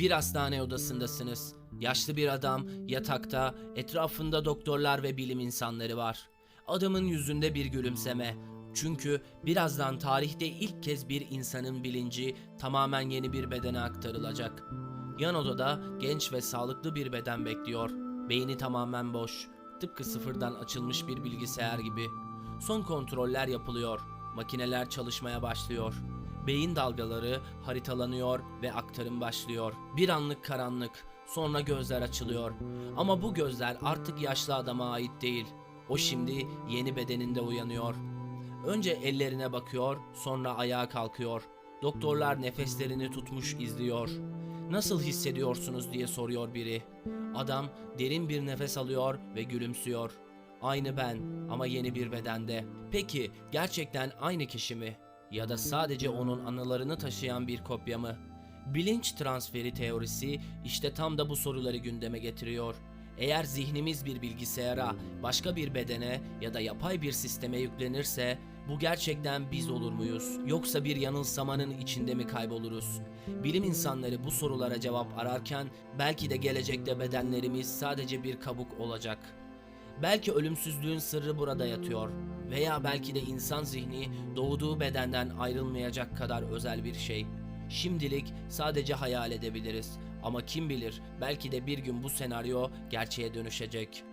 Bir hastane odasındasınız. Yaşlı bir adam yatakta, etrafında doktorlar ve bilim insanları var. Adamın yüzünde bir gülümseme. Çünkü birazdan tarihte ilk kez bir insanın bilinci tamamen yeni bir bedene aktarılacak. Yan odada genç ve sağlıklı bir beden bekliyor. Beyni tamamen boş. Tıpkı sıfırdan açılmış bir bilgisayar gibi. Son kontroller yapılıyor. Makineler çalışmaya başlıyor. Beyin dalgaları haritalanıyor ve aktarım başlıyor. Bir anlık karanlık, sonra gözler açılıyor. Ama bu gözler artık yaşlı adama ait değil. O şimdi yeni bedeninde uyanıyor. Önce ellerine bakıyor, sonra ayağa kalkıyor. Doktorlar nefeslerini tutmuş izliyor. Nasıl hissediyorsunuz diye soruyor biri. Adam derin bir nefes alıyor ve gülümsüyor. Aynı ben ama yeni bir bedende. Peki gerçekten aynı kişi mi? Ya da sadece onun anılarını taşıyan bir kopya mı? Bilinç transferi teorisi işte tam da bu soruları gündeme getiriyor. Eğer zihnimiz bir bilgisayara, başka bir bedene ya da yapay bir sisteme yüklenirse bu gerçekten biz olur muyuz? Yoksa bir yanılsamanın içinde mi kayboluruz? Bilim insanları bu sorulara cevap ararken belki de gelecekte bedenlerimiz sadece bir kabuk olacak. Belki ölümsüzlüğün sırrı burada yatıyor veya belki de insan zihni doğduğu bedenden ayrılmayacak kadar özel bir şey. Şimdilik sadece hayal edebiliriz ama kim bilir belki de bir gün bu senaryo gerçeğe dönüşecek.